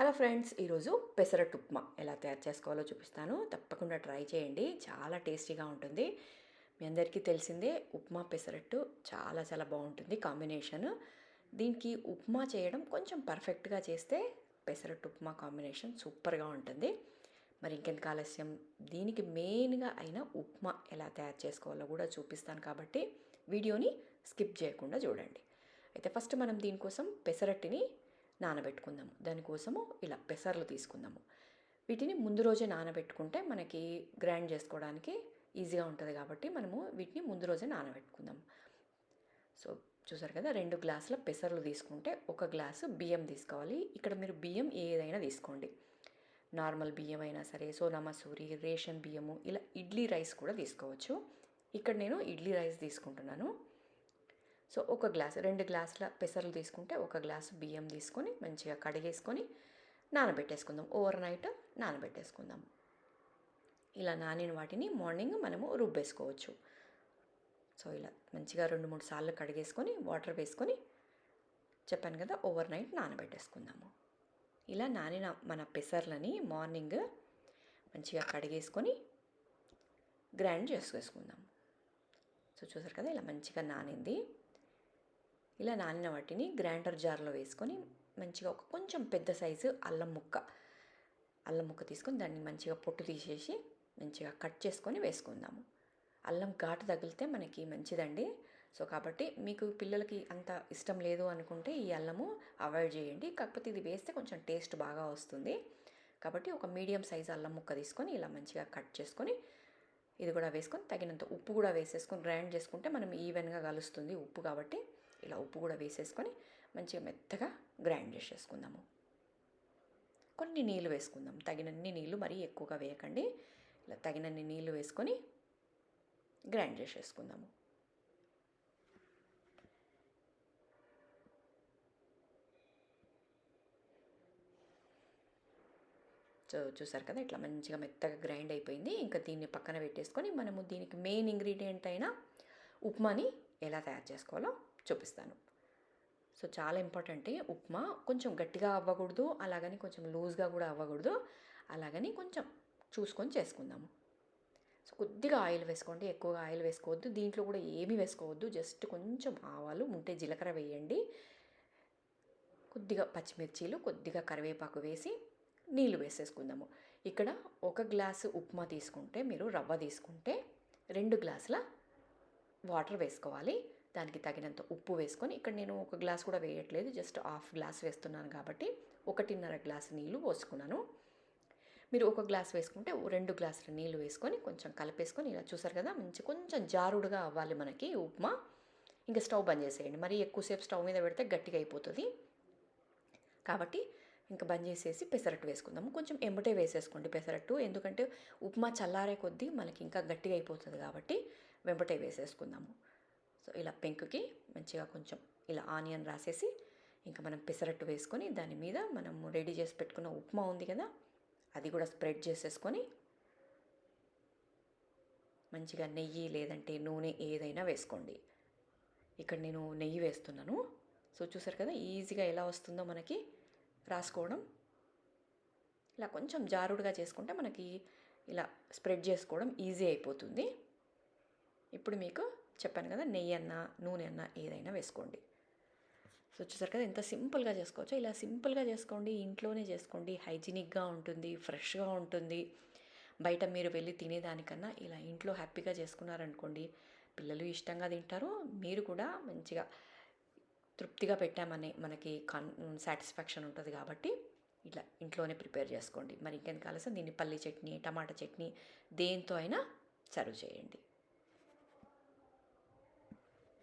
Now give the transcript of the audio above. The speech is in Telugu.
హలో ఫ్రెండ్స్ ఈరోజు పెసరట్టు ఉప్మా ఎలా తయారు చేసుకోవాలో చూపిస్తాను. తప్పకుండా ట్రై చేయండి చాలా టేస్టీగా ఉంటుంది. మీ అందరికీ తెలిసిందే ఉప్మా పెసరట్టు చాలా చాలా బాగుంటుంది కాంబినేషన్. దీనికి ఉప్మా చేయడం కొంచెం పర్ఫెక్ట్గా చేస్తే పెసరట్టు ఉప్మా కాంబినేషన్ సూపర్గా ఉంటుంది. మరి ఇంకెంత ఆలస్యం? దీనికి మెయిన్గా అయిన ఉప్మా ఎలా తయారు చేసుకోవాలో కూడా చూపిస్తాను కాబట్టి వీడియోని స్కిప్ చేయకుండా చూడండి. అయితే ఫస్ట్ మనం దీనికోసం పెసరట్టుని నానబెట్టుకుందాము. దానికోసము ఇలా పెసర్లు తీసుకుందాము. వీటిని ముందు రోజే నానబెట్టుకుంటే మనకి గ్రైండ్ చేసుకోవడానికి ఈజీగా ఉంటుంది కాబట్టి మనము వీటిని ముందు రోజే నానబెట్టుకుందాము సో చూసారు కదా రెండు గ్లాసుల పెసర్లు తీసుకుంటే ఒక గ్లాసు బియ్యం తీసుకోవాలి. ఇక్కడ మీరు బియ్యం ఏదైనా తీసుకోండి. నార్మల్ బియ్యం అయినా సరే సోనా మసూరి రేషన్ బియ్యము ఇలా ఇడ్లీ రైస్ కూడా తీసుకోవచ్చు. ఇక్కడ నేను ఇడ్లీ రైస్ తీసుకుంటున్నాను. సో ఒక గ్లాస్ రెండు గ్లాసుల పెసర్లు తీసుకుంటే ఒక గ్లాసు బియ్యం తీసుకొని మంచిగా కడిగేసుకొని నానబెట్టేసుకుందాం. Over night నానబెట్టేసుకుందాం. ఇలా నానిన వాటిని మార్నింగ్ మనము రుబ్బేసుకోవచ్చు. సో ఇలా మంచిగా రెండు మూడు సార్లు కడిగేసుకొని వాటర్ వేసుకొని చెప్పాను కదా ఓవర్ నైట్ నానబెట్టేసుకుందాము. ఇలా నానిన మన పెసర్లని మార్నింగ్ మంచిగా కడిగేసుకొని గ్రైండ్ చేసుకేసుకుందాం సో చూసారు కదా ఇలా మంచిగా నానింది. ఇలా నానిన వాటిని గ్రైండర్ జార్లో వేసుకొని మంచిగా ఒక కొంచెం పెద్ద సైజు అల్లం ముక్క అల్లం ముక్క తీసుకొని దాన్ని మంచిగా పొట్టు తీసేసి మంచిగా కట్ చేసుకొని వేసుకుందాము. అల్లం ఘాటు తగిలితే మనకి మంచిదండి. సో కాబట్టి మీకు పిల్లలకి అంత ఇష్టం లేదు అనుకుంటే ఈ అల్లము అవాయిడ్ చేయండి. కాకపోతే ఇది వేస్తే కొంచెం టేస్ట్ బాగా వస్తుంది. కాబట్టి ఒక మీడియం సైజ్ అల్లం ముక్క తీసుకొని ఇలా మంచిగా కట్ చేసుకొని ఇది కూడా వేసుకొని తగినంత ఉప్పు కూడా వేసేసుకొని గ్రైండ్ చేసుకుంటే మనం ఈవెన్గా కలుస్తుంది ఉప్పు కాబట్టి. ఇలా ఉప్పు కూడా వేసేసుకొని మంచిగా మెత్తగా గ్రైండ్ చేసేసుకుందాము. కొన్ని నీళ్ళు వేసుకుందాం. తగినన్ని నీళ్ళు మరీ ఎక్కువగా వేయకండి. ఇలా తగినన్ని నీళ్ళు వేసుకొని గ్రైండ్ చేసేసుకుందాము. సో చూసారు కదా ఇట్లా మంచిగా మెత్తగా గ్రైండ్ అయిపోయింది. ఇంకా దీన్ని పక్కన పెట్టేసుకొని మనము దీనికి మెయిన్ ఇంగ్రీడియంట్ అయిన ఉప్మాని ఎలా తయారు చేసుకోవాలో చూపిస్తాను. సో చాలా ఇంపార్టెంట్ ఉప్మా కొంచెం గట్టిగా అవ్వకూడదు అలాగని కొంచెం లూజ్గా కూడా అవ్వకూడదు అలాగని కొంచెం చూసుకొని చేసుకుందాము. సో కొద్దిగా ఆయిల్ వేసుకోండి ఎక్కువగా ఆయిల్ వేసుకోవద్దు దీంట్లో కూడా ఏమీ వేసుకోవద్దు జస్ట్ కొంచెం ఆవాలు ఉంటే జీలకర్ర వేయండి కొద్దిగా పచ్చిమిర్చీలు కొద్దిగా కరివేపాకు వేసి నీళ్ళు వేసేసుకుందాము. ఇక్కడ ఒక గ్లాసు ఉప్మా తీసుకుంటే మీరు రవ్వ తీసుకుంటే రెండు గ్లాసుల వాటర్ వేసుకోవాలి. దానికి తగినంత ఉప్పు వేసుకొని ఇక్కడ నేను ఒక గ్లాస్ కూడా వేయట్లేదు జస్ట్ హాఫ్ గ్లాస్ వేస్తున్నాను కాబట్టి ఒకటిన్నర గ్లాస్ నీళ్ళు పోసుకున్నాను. మీరు ఒక గ్లాస్ వేసుకుంటే రెండు గ్లాసుల నీళ్ళు వేసుకొని కొంచెం కలిపేసుకొని ఇలా చూసారు కదా మంచి కొంచెం జారుడుగా అవ్వాలి మనకి ఉప్మా. ఇంకా స్టవ్ బంద్ చేసేయండి మరి ఎక్కువసేపు స్టవ్ మీద పెడితే గట్టిగా అయిపోతుంది. కాబట్టి ఇంకా బంద్ చేసేసి పెసరట్టు వేసుకుందాము. కొంచెం ఎంబటే వేసేసుకోండి పెసరట్టు ఎందుకంటే ఉప్మా చల్లారే కొద్దీ మనకి ఇంకా గట్టిగా అయిపోతుంది కాబట్టి వెంబటే వేసేసుకుందాము. సో ఇలా పెంకుకి మంచిగా కొంచెం ఇలా ఆనియన్ రాసేసి ఇంకా మనం పెసరట్టు వేసుకొని దాని మీద మనం రెడీ చేసి పెట్టుకున్న ఉప్మా ఉంది కదా అది కూడా స్ప్రెడ్ చేసేసుకొని మంచిగా నెయ్యి లేదంటే నూనె ఏదైనా వేసుకోండి. ఇక్కడ నేను నెయ్యి వేస్తున్నాను. సో చూసారు కదా ఈజీగా ఎలా వస్తుందో మనకి రాసుకోవడం. ఇలా కొంచెం జారుడుగా చేసుకుంటే మనకి ఇలా స్ప్రెడ్ చేసుకోవడం ఈజీ అయిపోతుంది. ఇప్పుడు మీకు చెప్పాను కదా నెయ్యి అన్నా నూనె అన్నా ఏదైనా వేసుకోండి. సో వచ్చేసరికి కదా ఎంత సింపుల్గా చేసుకోవచ్చో ఇలా సింపుల్గా చేసుకోండి ఇంట్లోనే చేసుకోండి. హైజీనిక్గా ఉంటుంది ఫ్రెష్గా ఉంటుంది. బయట మీరు వెళ్ళి తినేదానికన్నా ఇలా ఇంట్లో హ్యాపీగా చేసుకున్నారనుకోండి పిల్లలు ఇష్టంగా తింటారు మీరు కూడా మంచిగా తృప్తిగా పెట్టామనే మనకి కాన్ సాటిస్ఫాక్షన్ ఉంటుంది కాబట్టి ఇట్లా ఇంట్లోనే ప్రిపేర్ చేసుకోండి. మరి ఇంకెంత కాలసం దీన్ని పల్లి చట్నీ టమాటా చట్నీ దేంతో అయినా సర్వ్ చేయండి.